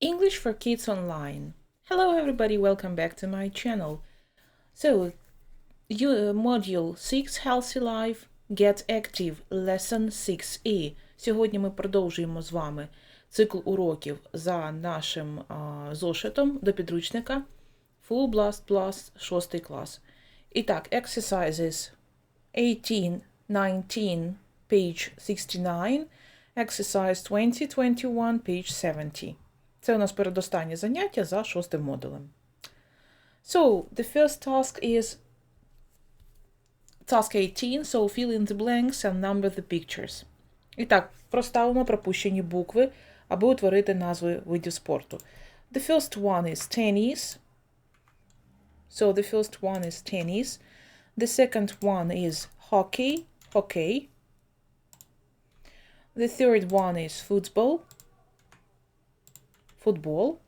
English for Kids Online. Hello everybody, welcome back to my channel. So, you, uh, module 6 Healthy Life Get Active Lesson 6E. Сьогодні ми продовжуємо з вами цикл уроків за нашим а, зошитом до підручника Full Blast Plus 6 клас. І так, exercises 18, 19, page 69, exercise 20, 21, page 70. Це у нас передостаннє заняття за шостим модулем. So, the first task is task 18, so fill in the blanks and number the pictures. І так, проставимо пропущені букви, аби утворити назви видів спорту. The first one is tennis. So the first one is tennis. The second one is hockey, hockey. The third one is football, football.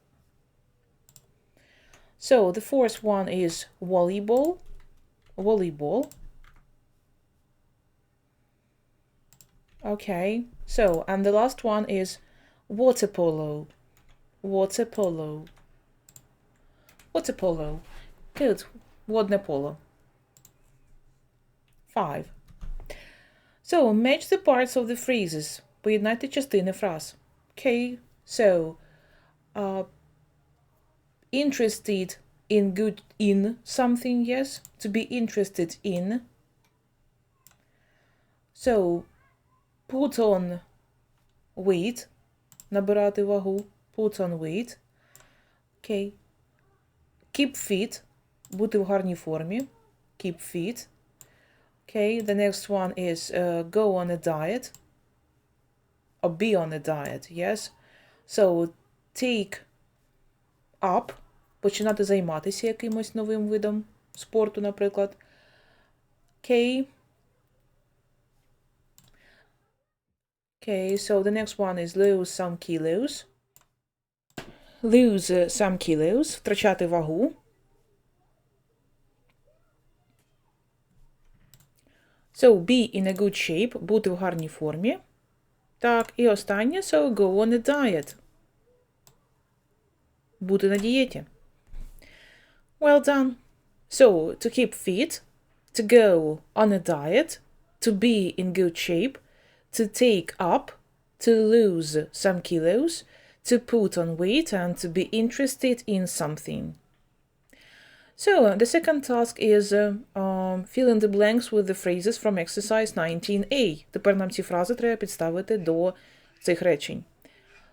So the fourth one is volleyball, volleyball. Okay, so and the last one is water polo, water polo, water polo. Good, водне поло. Five. So match the parts of the phrases. Поєднайте частини фраз. Okay, so uh, interested in good in something, yes, to be interested in. So put on weight, набирати вагу, put on weight. Okay. Keep fit, бути в гарній формі. Keep fit. Okay, the next one is uh, go on a diet or be on a diet, yes. So take up, починати займатися якимось новим видом спорту, наприклад. Okay. Okay, so the next one is lose some kilos. Lose some kilos, втрачати вагу. So, be in a good shape, бути в гарній формі. Так, і останнє, so go on a diet. Бути на дієті. Well done. So, to keep fit, to go on a diet, to be in good shape, to take up, to lose some kilos, to put on weight, and to be interested in something. So, the second task is uh, um, fill in the blanks with the phrases from exercise 19a. Тепер нам ці фрази треба підставити до цих речень.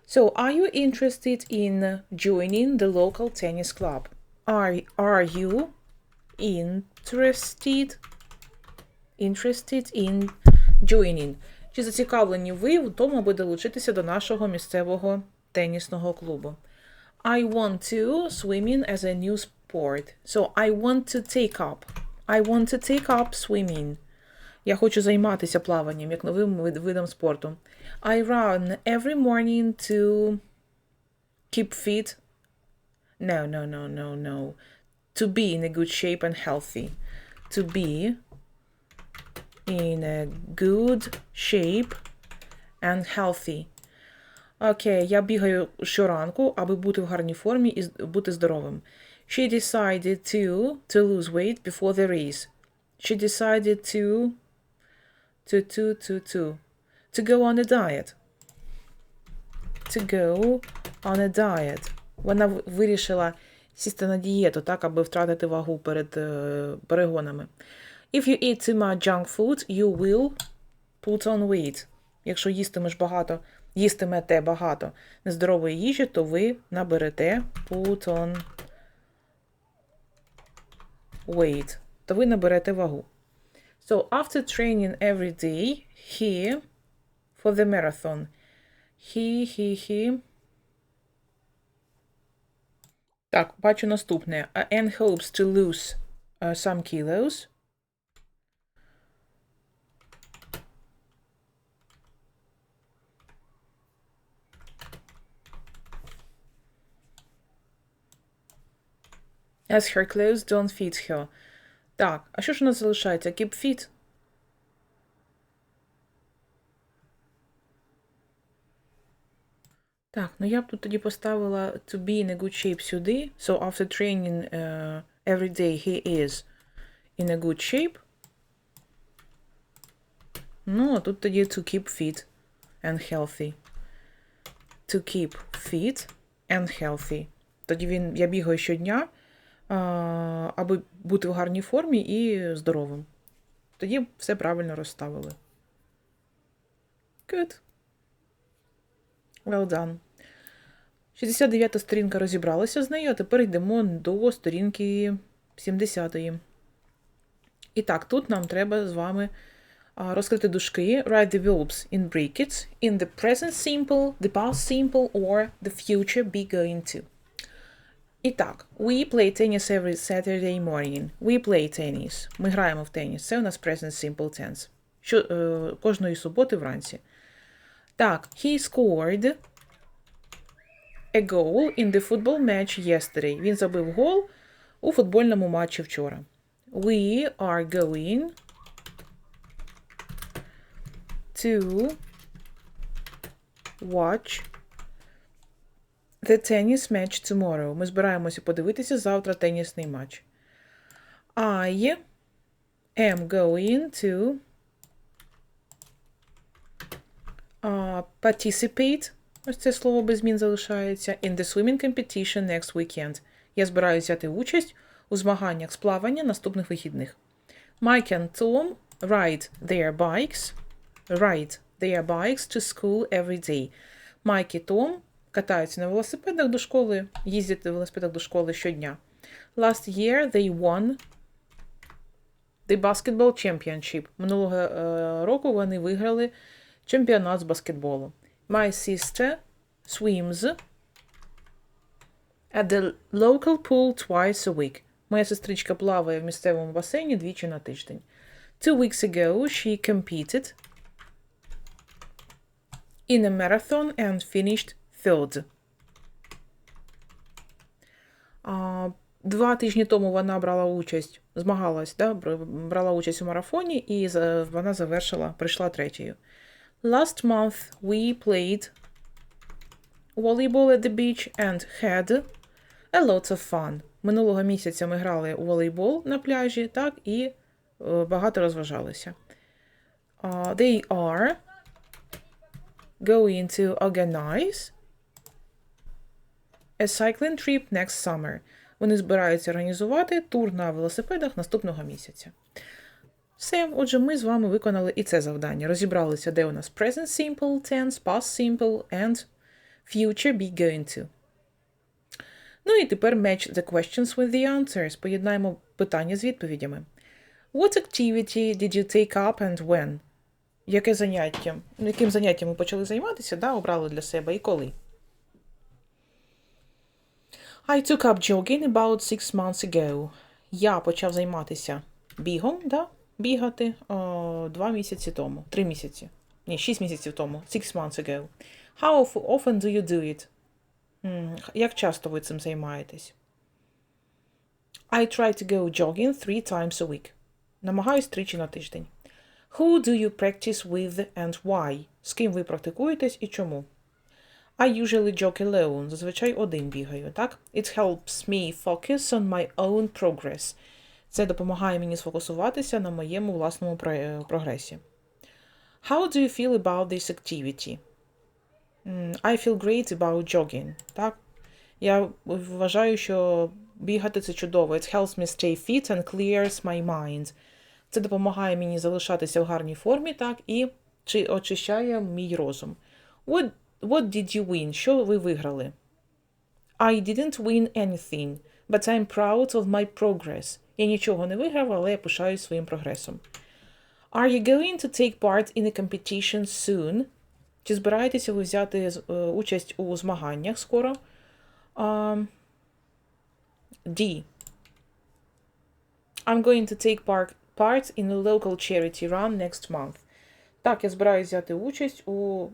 So, are you interested in joining the local tennis club? Are, are you interested, interested in joining? Чи зацікавлені ви в тому, аби долучитися до нашого місцевого тенісного клубу? I want to swimming as a new sport. So I want to take up. I want to take up swimming. Я хочу займатися плаванням як новим вид- видом спорту. I run every morning to keep fit. No, no, no, no, no. To be in a good shape and healthy. To be in a good shape and healthy. Окей, я бігаю щоранку, аби бути в гарній формі і з- бути здоровим. She decided to to lose weight before the race. She decided to to to to to to go on a diet. To go on a diet. Вона вирішила сісти на дієту, так, аби втратити вагу перед е, перегонами. If you eat too much junk food, you will put on weight. Якщо їстимеш багато, їстимете багато нездорової їжі, то ви наберете put on weight. То ви наберете вагу. So after training every day, he for the marathon. He, he, he. Так, бачу наступне. Uh, And hopes to lose uh, some kilos. As her clothes don't fit her. Так, а що ж у нас залишається? Keep fit. Так, ну я б тут тоді поставила to be in a good shape сюди. So after training uh, every day he is in a good shape. Ну, а тут тоді to keep fit and healthy. To keep fit and healthy. Тоді він, я бігаю щодня, аби бути в гарній формі і здоровим. Тоді все правильно розставили. Good. Well done. 69 сторінка розібралася з нею, а тепер йдемо до сторінки 70. І так, тут нам треба з вами розкрити дужки. Write the verbs in brackets in the present simple, the past simple or the future be going to. І так, we play tennis every Saturday morning. We play tennis. Ми граємо в теніс. Це у нас present simple tense. Що, е, кожної суботи вранці. Так, he scored a goal in the football match yesterday. Він забив гол у футбольному матчі вчора. We are going to watch the tennis match tomorrow. Ми збираємося подивитися завтра тенісний матч. I am going to uh, participate. Ось це слово без змін залишається. In the swimming competition next weekend. Я збираюся взяти участь у змаганнях з плавання наступних вихідних. Mike and Tom ride their bikes. Ride their bikes to school every day. Майк і Том катаються на велосипедах до школи, їздять на велосипедах до школи щодня. Last year they won the basketball championship. Минулого е, року вони виграли чемпіонат з баскетболу. My sister swims at the local pool twice a week. Моя сестричка плаває в місцевому басейні двічі на тиждень. Two weeks ago she competed in a marathon and finished third. Два тижні тому вона брала участь, змагалась, да, брала участь у марафоні, і вона завершила, прийшла третьою. Last month we played volleyball at the beach and had a lot of fun. Минулого місяця ми грали у волейбол на пляжі, так, і е, багато розважалися. Uh, they are going to organize a cycling trip next summer. Вони збираються організувати тур на велосипедах наступного місяця. Все, отже, ми з вами виконали і це завдання. Розібралися, де у нас present simple tense, past simple and future be going to. Ну і тепер match the questions with the answers. Поєднаємо питання з відповідями. What activity did you take up and when? Яке заняття? Ну, Яким заняттям ми почали займатися, да, обрали для себе і коли? I took up jogging about six months ago. Я почав займатися бігом, да? бігати о, два місяці тому. Три місяці. Ні, шість місяців тому. Six months ago. How often do you do it? Як часто ви цим займаєтесь? I try to go jogging three times a week. Намагаюсь тричі на тиждень. Who do you practice with and why? З ким ви практикуєтесь і чому? I usually jog alone. Зазвичай один бігаю, так? It helps me focus on my own progress. Це допомагає мені сфокусуватися на моєму власному прогресі. How do you feel about this activity? I feel great about jogging. Так? Я вважаю, що бігати це чудово. It helps me stay fit and clears my mind. Це допомагає мені залишатися в гарній формі, так, і чи очищає мій розум. What, what did you win? Що ви виграли? I didn't win anything, but I'm proud of my progress. Я нічого не виграв, але я пишаюсь своїм прогресом. Are you going to take part in a competition soon? Чи збираєтеся ви взяти е, участь у змаганнях скоро? Um, D. I'm going to take part in a local charity run next month. Так, я збираюся взяти участь у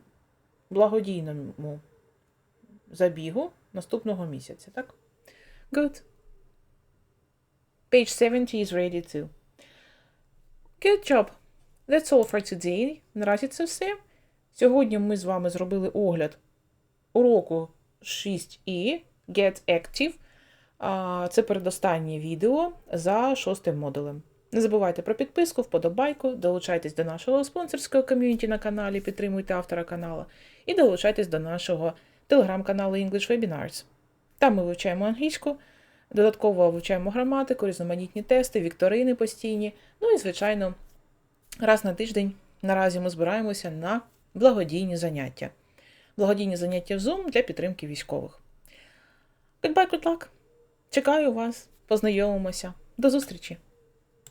благодійному забігу наступного місяця, так? Good. Page 70 is ready too. Good job. That's all for today. Наразі це все. Сьогодні ми з вами зробили огляд уроку 6і Get Active. Це передостаннє відео за шостим модулем. Не забувайте про підписку, вподобайку, долучайтесь до нашого спонсорського ком'юніті на каналі, підтримуйте автора каналу і долучайтесь до нашого телеграм-каналу English Webinars. Там ми вивчаємо англійську, додатково вивчаємо граматику, різноманітні тести, вікторини постійні. Ну і, звичайно, раз на тиждень наразі ми збираємося на благодійні заняття. Благодійні заняття в Zoom для підтримки військових. Goodbye, good luck! Чекаю вас, познайомимося. До зустрічі!